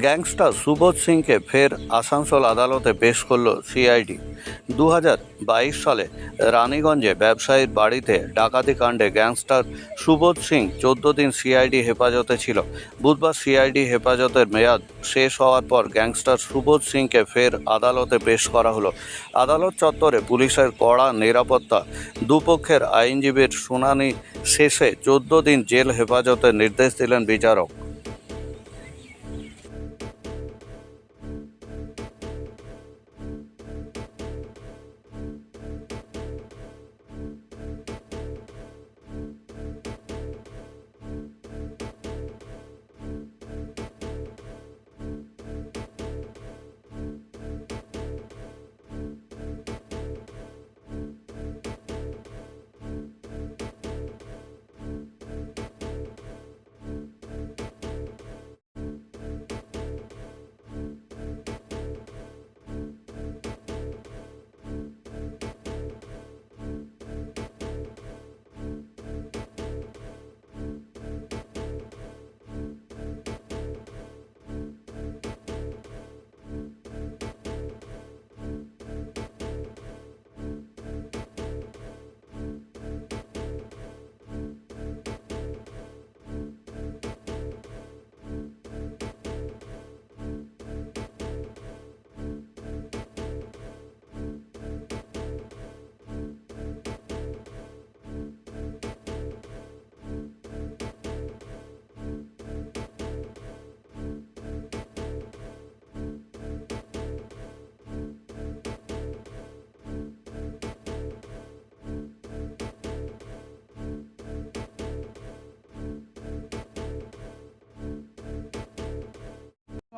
Gangster Subodh সিংকে ফের আসানসোল আদালতে পেশ করল সিআইডি। দু সালে রানীগঞ্জে ব্যবসায়ীর বাড়িতে ডাকাতি কাণ্ডে গ্যাংস্টার সুবোধ সিং চোদ্দ দিন সিআইডি হেফাজতে ছিল। বুধবার সিআইডি হেফাজতের মেয়াদ শেষ হওয়ার পর গ্যাংস্টার সুবোধ সিংকে ফের আদালতে পেশ করা হলো। আদালত চত্বরে পুলিশের কড়া নিরাপত্তা, দুপক্ষের আইনজীবীর শুনানি শেষে চোদ্দ দিন জেল হেফাজতের নির্দেশ দিলেন বিচারক।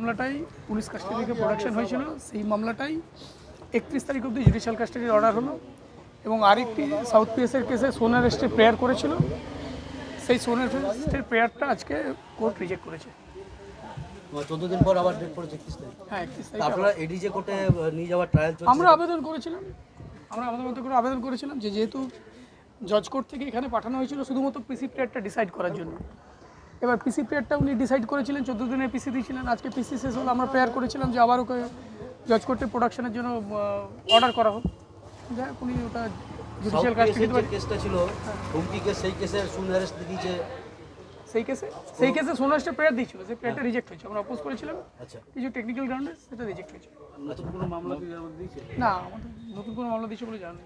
মামলাটাই পুলিশ কাস্টাডি থেকে প্রোডাকশন হয়েছিল। সেই মামলাটাই একত্রিশ তারিখ অবধি জুডিশিয়াল কাস্টাডির অর্ডার হলো এবং আরেকটি সাউথ পিএসের কেসে সোনার রেস্টে প্রেয়ার করেছিল। সেই সোনার রেস্টের প্রেয়ারটা আজকে কোর্ট রিজেক্ট করেছে। চোদ্দ দিন পর আবার ডেট পড়েছে একত্রিশ তারিখ। হ্যাঁ একত্রিশ তারিখ আপনারা এডিজে কোর্টে নিয়ে যাওয়ার ট্রায়াল আমরা আবেদন করেছিলাম। আমরা আমাদের মতো করে আবেদন করেছিলাম যে যেহেতু জজ কোর্ট থেকে এখানে পাঠানো হয়েছিল শুধুমাত্র পিসি প্লেয়ারটা ডিসাইড করার জন্য। এবার পিসি প্লেয়ারটা উনি ডিসাইড করেছিলেন চোদ্দ দিনের পিসি দিয়েছিলেন। আজকে পিসি শেষ হলো আমরা প্রেয়ার করেছিলাম যে আবার ওকে জজ কোর্টে প্রোডাকশনের জন্য অর্ডার করা হোক। যাই হোক, উনি ওটা জুডিশিয়াল কেসটা ছিল হুমকি কেস সেই কেসের সুন অ্যারেস্ট দিয়েছে। সেই কেসে সেই কেসে সোনাসটা প্রেয়ার দিয়েছিল সেই প্রেয়ারটা রিজেক্ট হয়েছে। আমরা অপোজ করেছিলাম। আচ্ছা। কিছু টেকনিক্যাল গ্রাউন্ডে সেটা রিজেক্ট হয়েছে। নতুন কোনো মামলা কি দিয়েছে? না আমাদের নতুন কোনো মামলা দিয়েছে বলে জানি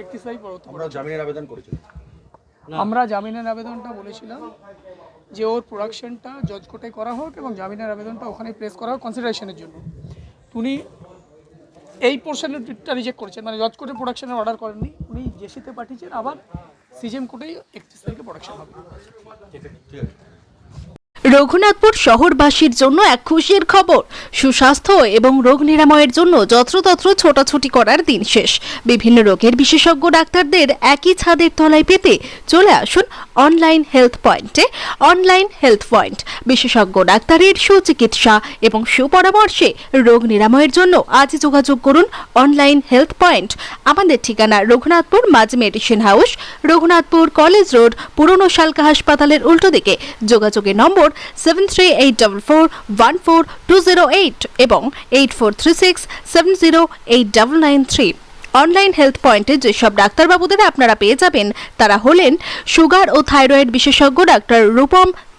একত্রিশ তারিখ পরবর্তী। আমরা জামিনের আবেদন করেছিলাম। আমরা জামিনের আবেদনটা বলেছিলাম যে ওর প্রোডাকশনটা জজ কোর্টে করা হোক এবং জামিনের আবেদনটা ওখানে প্রেস করা হোক কনসিডারেশনের জন্য। উনি এই পোর্শনটা রিজেক্ট করেছেন। মানে জজ কোর্টে প্রোডাকশনের অর্ডার করেননি। উনি জেসিতে পাঠিয়েছেন আবার সিজিএম কোর্টেই একত্রিশ তারিখে প্রোডাকশন হবে। রঘুনাথপুর শহরবাসীর জন্য এক খুশির খবর। সুস্বাস্থ্য এবং রোগ নিরাময়ের জন্য যত্রতত্র ছোটাছুটি করার দিন শেষ। বিভিন্ন রোগের বিশেষজ্ঞ ডাক্তারদের একই ছাদের তলায় পেতে চলে আসুন অনলাইন হেলথ পয়েন্টে অনলাইন হেলথ পয়েন্ট বিশেষজ্ঞ, ডাক্তারের সুচিকিৎসা এবং সুপরামর্শে রোগ নিরাময়ের জন্য আজ যোগাযোগ করুন অনলাইন হেলথ পয়েন্ট আমাদের ঠিকানা রঘুনাথপুর মাঝ medicine house Raghunathpur college road পুরনো শালকা হাসপাতালের উল্টো দিকে। যোগাযোগের নম্বর seven three eight double four one four two zero eight এবং eight four three six seven zero eight double nine three online health পয়েন্টে যেসব ডাক্তারবাবুদের আপনারা পেয়ে যাবেন, তারা হলেন সুগার ও থাইরয়েড বিশেষজ্ঞ ডাক্তার রূপম